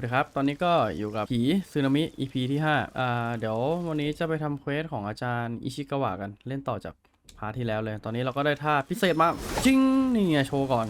วัสดีครับ ตอนนี้ก็อยู่กับผีซึนามิ EP ที่5อ่าเดี๋ยววันนี้จะไปทำเควสของอาจารย์อิชิกาวะกัน เล่นต่อจากพาร์ทที่แล้วเลย ตอนนี้เราก็ได้ท่าพิเศษมา จริง นี่ไงโชว์ก่อน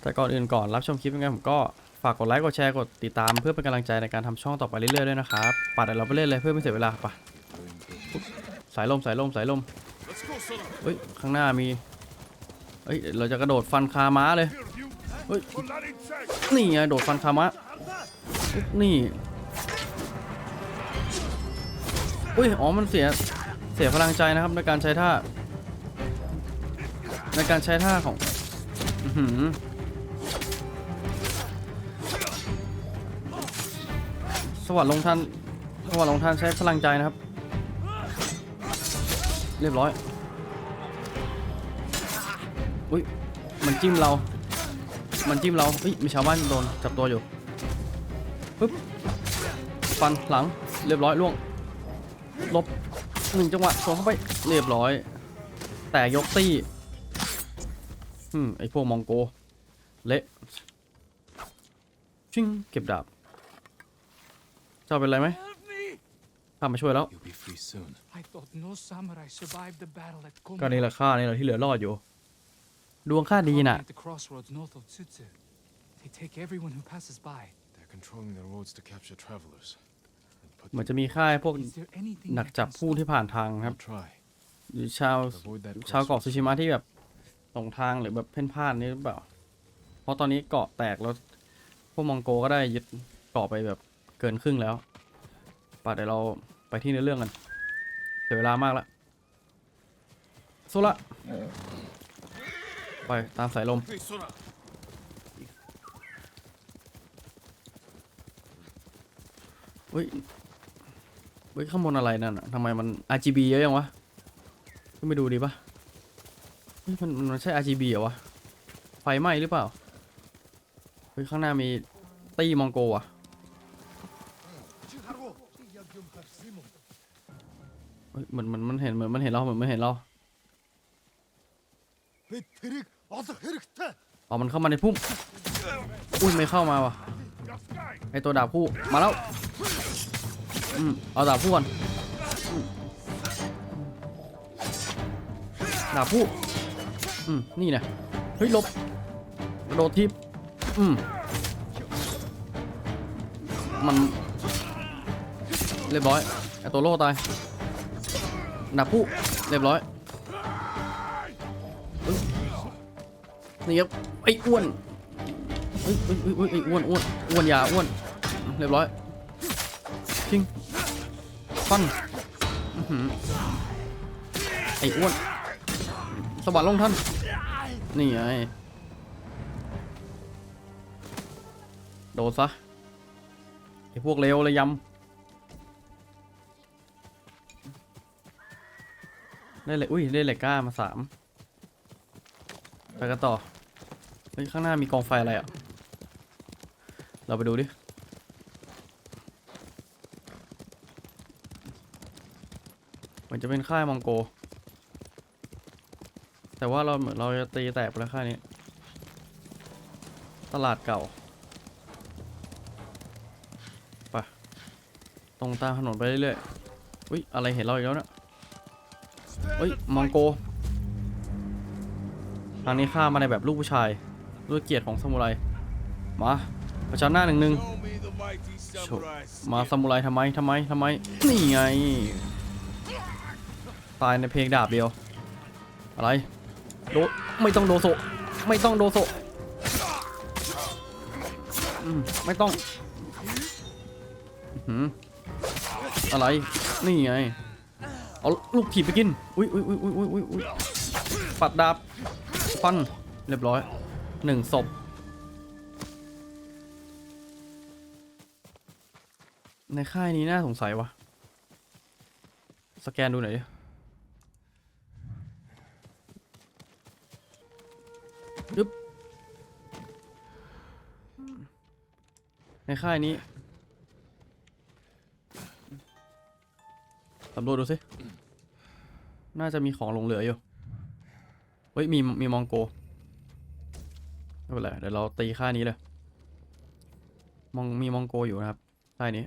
แต่ก่อนอื่นก่อนรับชมคลิปยังไงผมก็ฝากกดไลค์ กดแชร์ กดติดตามเพื่อเป็นกำลังใจในการทำช่องต่อไปเรื่อยๆด้วยนะครับ ปัดเราไปเล่นเลยเพื่อไม่เสียเวลาปะสายลมสายลมสายลมเฮ้ยข้างหน้ามีเฮ้ยเราจะกระโดดฟันคาม้าเลย เฮ้ยนี่ไงโดดฟันคามะนี่อุ้ยอ๋อมันเสียเสียพลังใจนะครับในการใช้ท่า ในการใช้ท่าของอื้อหือสวัสดิ์ลงทันสวัสดิ์ลงทันใช้พลังใจนะครับ เรียบร้อยอุ้ยมันจิ้มเรา มันจิ้มเราเฮ้ยมีชาวบ้านโดนจับตัวอยู่ปึ๊บฟันหลังเรียบร้อยล่วงลบหนึ่งจังหวะสวนเข้าไปเรียบร้อย แต่ยกตี้อืมไอพวกมองโก เละชิงเก็บดาบเจ้าเป็นไรไหม Help me! ข้ามาช่วยแล้ว You'll be free soon. I thought no samurai survived the battle at ก็นี่ Komo. แหละข้านี่แหละที่เหลือรอดอยู่ ดวงข้าดีน่ะ At the crossroads north of Tsutsu. They take everyone who passes by. They're controlling the roads to capture travelers. And put เหมือนจะมีค่ายพวก Is there anything หนัก that จับ can ผู้ stop ที่ผ่านทางครับ I'll try. หรือชาว Avoid that ชาวเกาะ crossroads. ซูชิมะที่แบบหลงทางหรือแบบเพ่นพ่านนี่หรือเปล่า เพราะตอนนี้เกาะแตกแล้ว พวกมองโกก็ได้ยึดเกาะไปแบบเกินครึ่งแล้วป่ะเดี๋ยวเราไปที่เนื้อเรื่องกันเสียเวลามากแล้วโซละ ไปตามสายลม เฮ้ย เฮ้ยข้างบนอะไรนั่นน่ะทำไมมัน RGB เยอะยังวะขึ้นไปดูดีปะเฮ้ยมันมันมันใช่ RGB เหรอวะ ไฟไหม้หรือเปล่า เฮ้ยข้างหน้ามีตี้มองโกอะเฮ้ยเหมือนเหมือนมันเห็นเหมือนมันเห็นเราเหมือนมันเห็นเรา тэрийг олох хэрэгтэй. อ๋อมันเข้ามาในพุ่ม อุ้ยไม่เข้ามาว่ะ ไอตัวดาบคู่มาแล้ว อืมเอาดาบคู่ก่อนอืมดาบคู่อืมนี่นะเฮ้ยหลบกระโดดทิปอืมมันเรียบร้อยไอตัวโล่ตายดาบคู่เรียบร้อย นี่ครับไอ้อ้วนเฮ้ยเฮ้ยเฮ้ยเฮ้ยอ้วนอ้วนอ้วนอยาอ้วนเรียบร้อยจริงฟันไอ้อ้วนสวัสดลงท่านนี่ไงโดนซะไอ้พวกเลวเลยยำได้เลยอุ้ยได้เล็กกล้ามาสามไปกันต่อ เฮ้ยข้างหน้ามีกองไฟอะไรอะ เราไปดูดิ มันจะเป็นค่ายมองโก แต่ว่าเราเหมือนเราจะตีแตกไปแล้วค่ายนี้ ตลาดเก่าไปตรงตามถนนไปเรื่อยๆอุ้ยอะไรเห็นเราอีกแล้วเนะเฮ้ยมองโกทางนี้ข้ามมาในแบบลูกผู้ชาย ด้วยเกียรติของซามูไร มาประชันหน้าหนึ่งหนึ่ง Show me the mighty samurai. มาซามูไรทำไมทำไมทำไม นี่ไง ตายในเพลงดาบเดียว อะไร โด ไม่ต้องโดโซ ไม่ต้องโดโซไม่ต้องอะไร นี่ไง เอาลูกถีบไปกิน อุ้ยอุ้ยอุ้ยอุ้ยอุ้ยปัดดาบ ฟัน เรียบร้อย หนึ่งศพ ในค่ายนี้น่าสงสัยวะสแกนดูหน่อยดิยึบในค่ายนี้สำรวจดูสิ น่าจะมีของหลงเหลืออยู่ เฮ้ย มี มีมองโก ไม่เป็นไร เดี๋ยวเราตีค่านี้เลย มองมีมองโกอยู่นะครับใต้นี้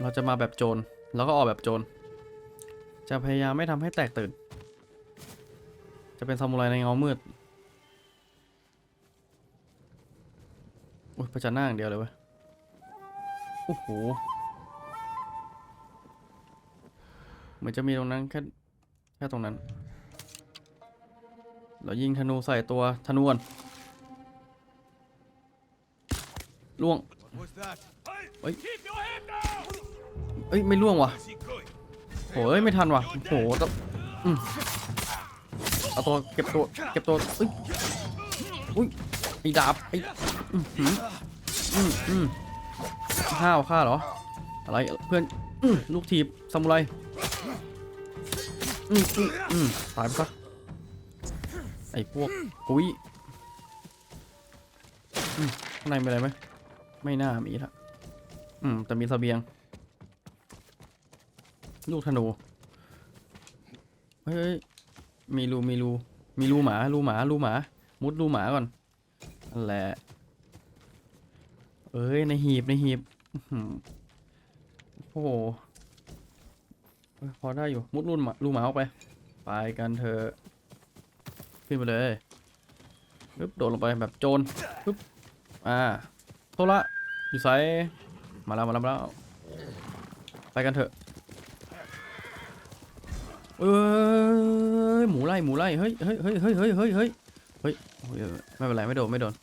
เราจะมาแบบโจร แล้วก็ออกแบบโจร จะพยายามไม่ทำให้แตกตื่น จะเป็นซามูไรในเงามืด อุ้ยประจันหน้าอย่างเดียวเลยเว้ย โอ้โหเหมือนจะมีตรงนั้นแค่แค่ตรงนั้น เรายิงธนูใส่ตัวธนูนล่วง What was that? Oi. Keep your head down! เอ้ย ไม่ล่วงว่ะโหเอ้ยไม่ทันว่ะโอ้โหต้องเอาตัวเก็บตัวเก็บตัวอุ้ยอุ้ยไอ้ดาบไอ้อืมอืมอืมข้าวข้าเหรอ อะไรเพื่อนอืลูกทีบซามูไรอืมอืมอืมตายไปซะ ไอ้พวกกุ้ยอืมข้างในมีอะไรไหมไม่น่ามีละอืมแต่มีเสบียง ลูกธนูเฮ้ยมีรูมีรูมีรูหมารูหมารูหมา มุดรูหมาก่อนนั่นแหละเอ้ยในหีบในหีบอื้อหือโอ้โหเอ้ยพอได้อยู่มุดรูหมารูหมาออกไป ไปกันเถอะ ขึ้นไปเลยปึ๊บโดดลงไปแบบโจรปึ๊บอ่าโทละอยู่ไซมาแล้วมาแล้วมาแล้วไปกันเถอะเอ้ยหมูไล่หมูไล่เฮ้ยเฮ้ยเฮ้ยเฮ้ยเฮ้ยเฮ้ยเฮ้ยเฮ้ยไม่เป็นไรไม่โดนไม่โดน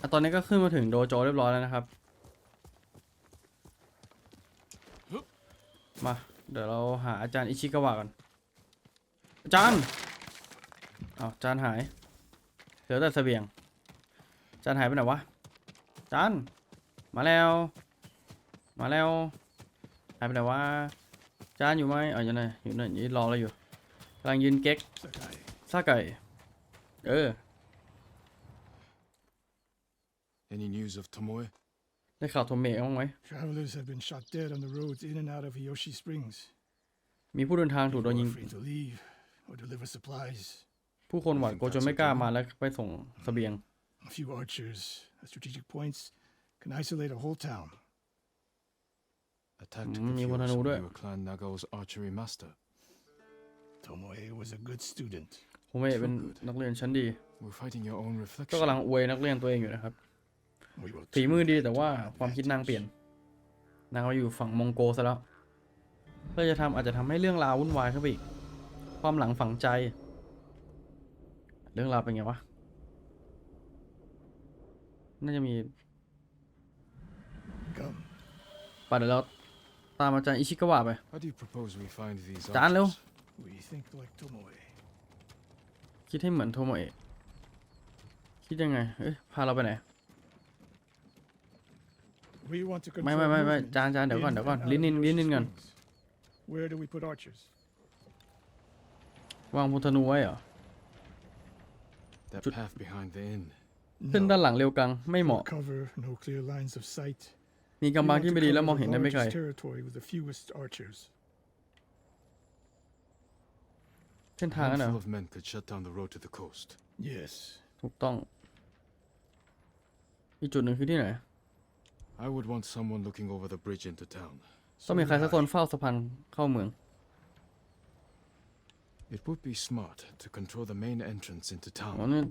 อะตอนนี้ก็ขึ้นมาถึงโดโจเรียบร้อยแล้วนะครับ มา เดี๋ยวเราหาอาจารย์อิชิกาวะก่อน จารย์อ้าวอาจารย์หาย เหลือแต่เสบียงอาจารย์หายไปไหนวะอาจารย์มาแล้ว มาแล้ว หายไปไหนวะ จานอยู่ไหมอ๋ออยู่ไหนอยู่ไหนยืนรอเราอยู่กำลังยืนเก๊กซาไก่ เออ Any news of Tomoe? ได้ข่าวโทเมะบ้างไหม Travelers have been shot dead on the roads in and out of Hiyoshi Springs. มีผู้เดินทางถูกโดน People ยิง are free to leave or deliver supplies. ผู้คนหวาดกลัวจนไม่กล้ามาแล้วไปส่งเสบียง A few archers at strategic points can isolate a whole town. A tactical Mm, you wanna fuse know from that? your clan Nagao's archery master. Tomoe was a good student. โทเมะเป็นนักเรียนชั้นดี We're fighting your own ก็กำลั reflection. งอวยนักเรียนตัวเองอยู่นะครับ We will ฝี turn มือดี that แต่ว่า to our ความคิดนางเปลี่ยน advantage. นางมาอยู่ฝั่งมองโกซะแล้วเพื่อจะทำอาจจะทำให้เรื่องราววุ่นวายขึ้นไปอีก ความหลังฝังใจ เรื่องราวเป็นไงวะ น่าจะมี Come. ป่ะเดี๋ยวเราตามอาจารย์อิชิกาวะไป How do you propose we find these Daan, Leo. archers? We think like Tomoe. คิดให้เหมือนโทโมเอะคิดยังไง เอ้ยพาเราไปไหน We want to ไม่ control ไม่ไม่ไม่ movement จานจานเดี๋ยวก่อน in เดี๋ยวก่อน and out ลิ้น of นิน Hiyoshi ลิ้นนินก่อน Springs. Where do we put archers? วางพุทธนูไว้เหรอ That Should- path behind the inn. ขึ้นด้านหลังเร็วกัง ไม่เหมาะ No cover, no clear lines of sight. มี We กำบัง want ที่ to ไม่ดีแล้ว cover มอง the เห็นได้ไม่ไกล largest territory with the fewest archers. เส้นทางนั่นเหรอ handful of men could shut down the road to the coast. Yes. ถูกต้อง อีกจุดหนึ่งคือที่ไหน I would want someone looking over the bridge into town. ต้องมีใครสักคนเฝ้าสะพานเข้าเมือง It would be smart to control the main entrance into อ๋อ town. นี่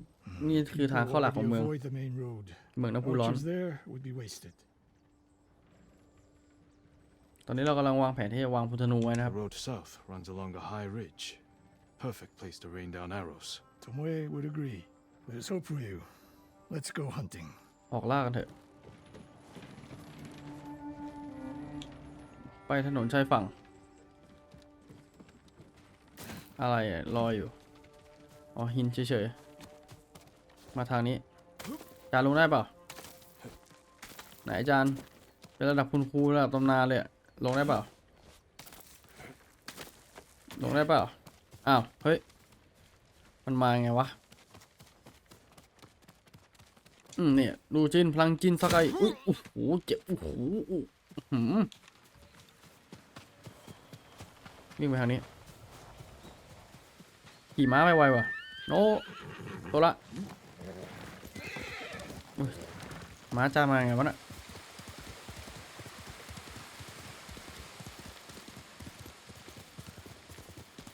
นี่คือทาง People เข้าหลักของ already เมือง avoid the main road. เมืองน้ำพุร้อน Archers there would be wasted. ตอนนี้เรากำลังวางแผนที่จะวางพุทธนูไว้นะครับ The road south runs along a high ridge. Perfect place to rain down arrows. Tomoe would agree. There's hope for you. Let's go hunting. ออกล่ากันเถอะ ไปถนนชายฝั่ง อะไรอะรออยู่ อ๋อหินเฉยๆ มาทางนี้ จานลงได้เปล่า ไหนจาร์เป็นระดับคุณครูระดับตำนานเลยอะลงได้เปล่า ลงได้เปล่า อ้าว เฮ้ย มันมาไงวะ อืมเนี่ยดูจินพลังจินสักไออุ้ยโอ้โหเจ็บโอ้โหอื้อหืมวิ่งไปทางนี้ ขี่ม้าไปไวว่ะ โนตัวละอุ๊ยหมาจ้ามาไงวะน่ะ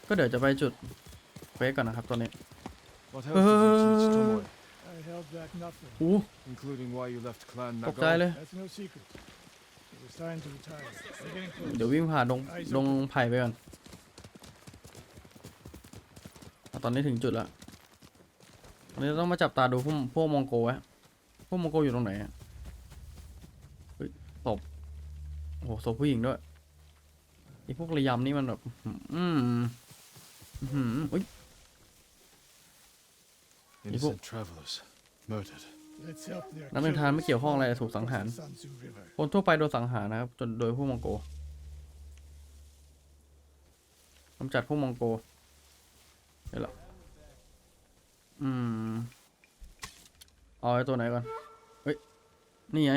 ก็เดี๋ยวจะไปจุดเควสก่อนนะครับตอนนี้ What else did you teach Uh, Tomoe, I held back nothing. อู้ including why you left Clan ตกใจ Nagao? เลย That's no secret. It was time to retire. We're getting close. เดี๋ยววิ่งผ่านดงดงไผ่ไปก่อนอะ ตอนนี้ถึงจุดแล้วตอนนี้ต้องมาจับตาดูพวกพวกมองโกไว้พวกมองโกอยู่ตรงไหนอะเฮ้ยศพโอ้โหศพผู้หญิงด้วยไอพวกระยำนี่มันแบบอืมอืมอืมอุ้ย Innocent travelers, murdered. Let's help their นักเดินทางไม่เกี่ยวข้องอะไรถูกสังหาร Sun Tzu River. คนทั่วไปโดนสังหารนะครับ จนโดยพวกมองโกกำจัดพวกมองโกเหรออืม เอาไอ้ตัวไหนก่อน เฮ้ย นี่ไง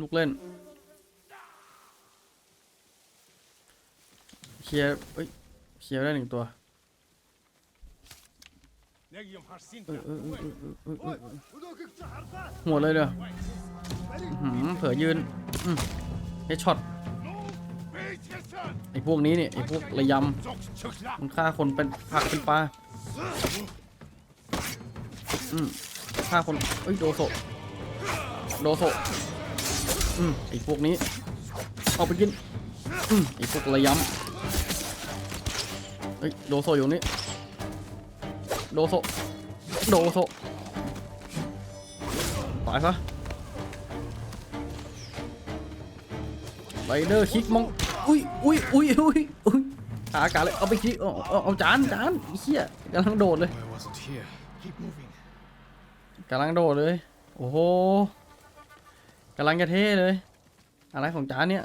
ลูกเล่น เคลียร์เฮ้ย เคลียร์ได้หนึ่งตัวหัวเลยเด้อเผยยืนเฮช็อต ไอ้พวกนี้เนี่ยไอ้พวกระยำมันฆ่าคนเป็นผักเป็นปลาอืมฆ่าคนเอ้ยโดโซโดโซอืมไอ้พวกนี้เอาไปกินอืมไอ้พวกระยำเอ้ยโดโซอยู่นี่โดโซโดโซตายซะไรเดอร์คิกมอง อุ้ยอุ้ยอุ้ยอุ้ยอุ้ยขากาเลยเอาไปคิกเอาเอาเอาจานจานไอ้เหี้ยกำลังโดดเลย I wasn't here. Keep moving. กำลังโดดเลย โอ้โหกำลังจะเท่เลย อะไรของจานเนี่ย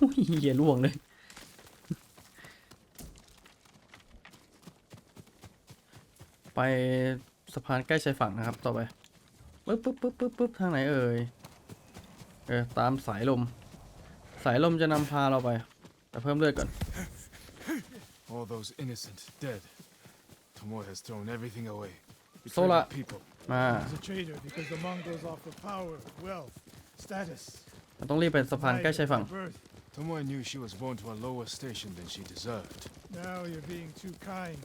อุ้ยเหี้ยล่วงเลยไปสะพานใกล้ชายฝั่งนะครับ ต่อไปปึ๊บปึ๊บปึ๊บปึ๊บปึ๊บทางไหนเอ่ย เออตามสายลม สายลมจะนำพาเราไปแต่ เพิ่มเลือดก่อน All those innocent dead. Tomoe has thrown everything away. Betrayed Sola. our people. มา He's a traitor because the Mongols offer power, wealth, status. เราต้องรีบไปสะพานใกล้ชายฝั่ง By birth. Tomoe knew she was born to a lower station than she deserved. Now you're being too kind.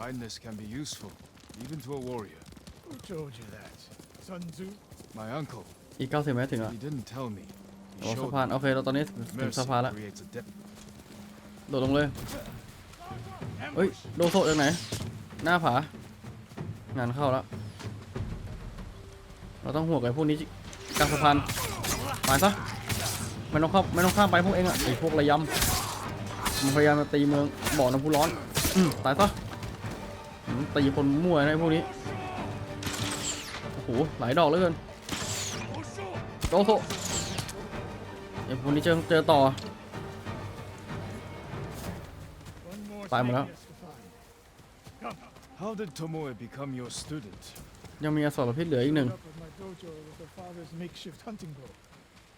Kindness can be useful, even to a warrior. Who told you that? Sun Tzu? My uncle, อีก 90เมตรถึงอ่ะ he didn't tell me. โอ้ He สะ showed พาน me โอเค เราตอนนี้ถึงถึง mercy สะพานแล้ว creates a debt. โดดลงเลย เฮ้ย โดโซจากไหน หน้าผา งานเข้าแล้ว เราต้องห่วงไอ้พวกนี้จิกลางสะพานไปซะไม่ต้องเข้าไม่ต้องข้ามไปพวกเองอะไอ้พวกระยำมันพยายามจะตีเมืองบ่อน้ำพุร้อนอืมตายซะอืมตีคนมั่วนะไอ้พวกนี้ โอ้โห หลายดอกเหลือเกินโดโซ ไอ้พวกนี้เจอเจอต่อ One more Time thing it up. he has to find. Come. How did Tomoe become your student? ยังมีอสรพิษเหลืออีกหนึ่ง Up at my dojo with her father's makeshift hunting bow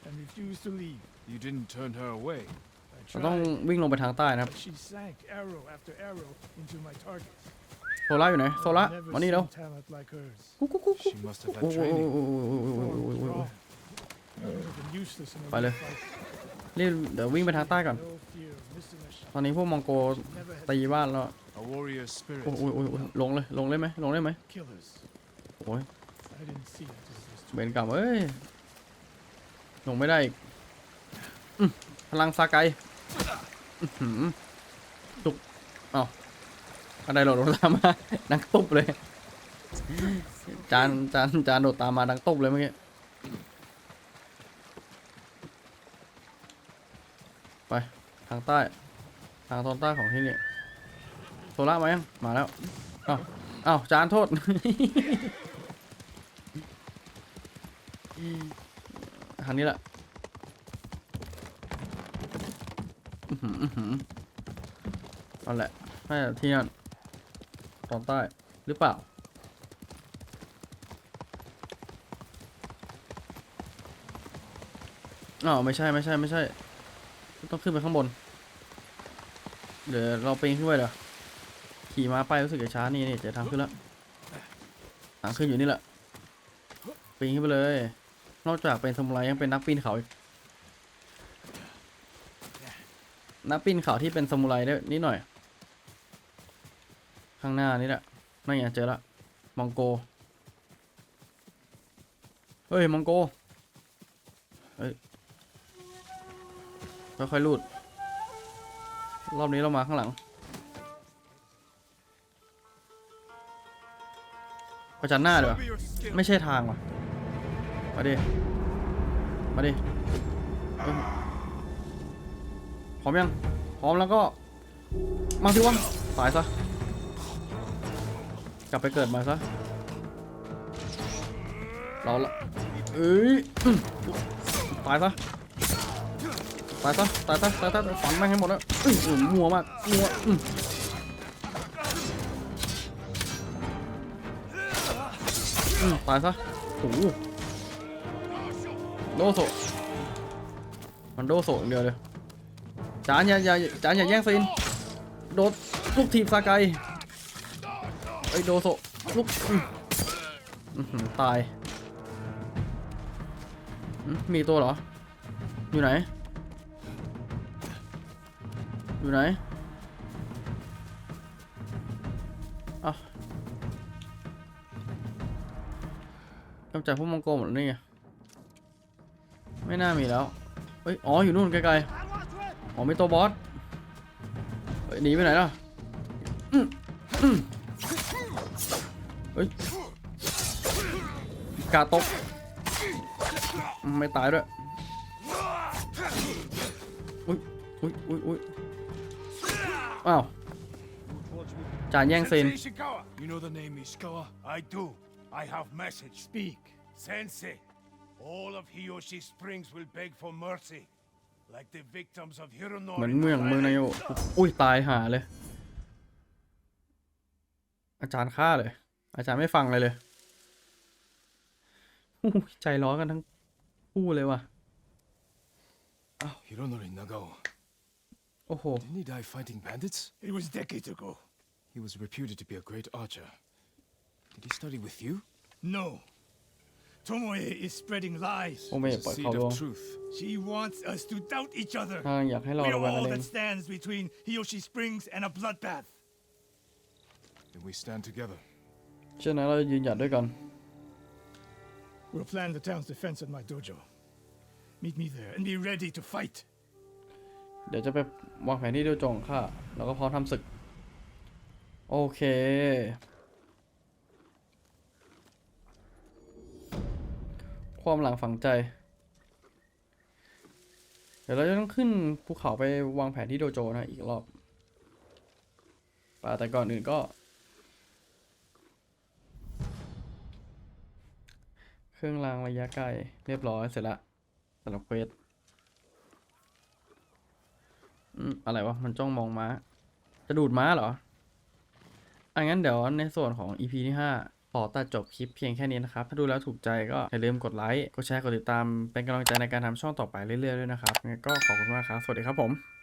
and refused to leave. You didn't turn her away. I เราต้อง tried, วิ่งลงไปทางใต้นะครับ but she sank arrow after arrow into my target. โซล่าอยู่ไหนโซล่า Never มานี่แล้ว seen talent like hers. กุ๊กกุ๊กกุ๊ก She must have โอ้ had โห training. Strong. I would have been useless in a Vale. real fight. รีบเดี๋ยววิ่งไปทางใต้ก่อน No fear of missing a shot. ตอนนี้พวกมองโก Never had ตีบ้านแล้ว A warrior's spirit. โอ้ยโอ้ยโอ้ยโอ้ยลงเลยลงได้ไหมลงได้ไหม killers. โอ้ย I didn't see it as this เบนกลับเอ้ยลงไม่ได้อีกอื้อพลังซาไกอื้อหือตุกเอ้าอะไรโดดลงตามมาดังตุบเลย จานจานจานโดดตามมาดังตุบเลยเมื่อกี้ ไป ทางใต้ ทางตอนใต้ของที่นี่โซล่ามายังมาแล้วอ้าวอ้าวจานโทษ ทางนี้แหละอื้อหืออันแหละน่าจะที่นั่นตอนใต้หรือเปล่าอ๋อไม่ใช่ไม่ใช่ไม่ใช่ ต้องขึ้นไปข้างบน เดี๋ยวเราปีนขึ้นไปเดี๋ยวขี่ม้าไปรู้สึกจะช้านี่นี่เจอทางขึ้นแล้วทางขึ้นอยู่นี่แหละ ปีนขึ้นไปเลย นอกจากเป็นสมุไรยังเป็นนักปีนเขาอีกนักปีนเขาที่เป็นสมุไรได้นิดหน่อย ข้างหน้านี่แหละนั่นไงเจอละมองโก เฮ้ยมองโก เฮ้ย ค่อยๆลูด รอบนี้เรามาข้างหลังประจันหน้าเดี๋ยวไม่ใช่ทางว่ะ มาดิ มาดิพร้อมยัง พร้อมแล้วก็ มาสิวะตายซะ กลับไปเกิดใหมาซะ เราละเอ้ยตายซะ ตายซะตายซะตายซะฝันแม่งให้หมดแล้วอื้อมัวมากมัวอื้อตายซะโอ้โหโดโซมันโดโซอย่างเดียวเลยจานอย่าอย่าจานอย่าแย่งซีนโดดลูกทีมซาไกไอโดโซลูกตายมีตัวเหรอ อยู่ไหน อยู่ไหนเอ้ากำจัดพวกมองโกหมดแล้วนี่ไงไม่น่ามีแล้ว เฮ้ย อ๋อ อยู่นู่นไกลๆ อ๋อไมีตัวบอส เฮ้ย หนีไปไหนล่ะเฮ้ยกาตก ไม่ตายด้วย อุ้ยอุ้ยอุ้ยอุ้ย อ้าวจานแย่งซีน Sensei Ishikawa. You know the name Ishikawa? I do. I have message. Speak. Sensei, all of Hiyoshi Springs will beg for mercy. Like the victims of เหมือน Hironori. เมืองเมืองนายโยอุ้ยตายหาเลย อาจารย์ฆ่าเลย อาจารย์ไม่ฟังเลยเลยอู้หูใจร้อนกันทั้งคู่เลยว่ะ Hironori Nagao. โอ้โห Didn't he die fighting bandits? It was decades ago. He was reputed to be a great archer. Did he study with you? No. Tomoe is spreading lies. โอเมะ As ปล่อย a seed เขาลง of truth. She wants us to doubt each other. ทางอยากให้เรา We ระ are แวงกัน all เอง that stands between Hiyoshi Springs and a bloodbath. Then we stand together. เช่นนั้นเราจะยืนหยัดด้วยกัน We'll plan the town's defense at my dojo. Meet me there and be ready to fight. เดี๋ยวจะไปวางแผนที่เดียวจองข้าแล้วก็พร้อมทำศึก โอเคความหลังฝังใจ เดี๋ยวเราจะต้องขึ้นภูเขาไปวางแผนที่โดโจนะอีกรอบป่าแต่ก่อนอื่นก็ เครื่องรางระยะไกลเรียบร้อยเสร็จละสำหรับเควส อะไรวะ มันจ้องมองม้า จะดูดม้าเหรออังั้นเดี๋ยวในส่วนของ EP ที่ 5 ขอตัดจบคลิปเพียงแค่นี้นะครับ ถ้าดูแล้วถูกใจก็อย่าลืมกดไลค์ กดแชร์ กดติดตาม เป็นกำลังใจในการทำช่องต่อไปเรื่อยๆด้วยนะครับงั้นก็ขอบคุณมากครับ สวัสดีครับผม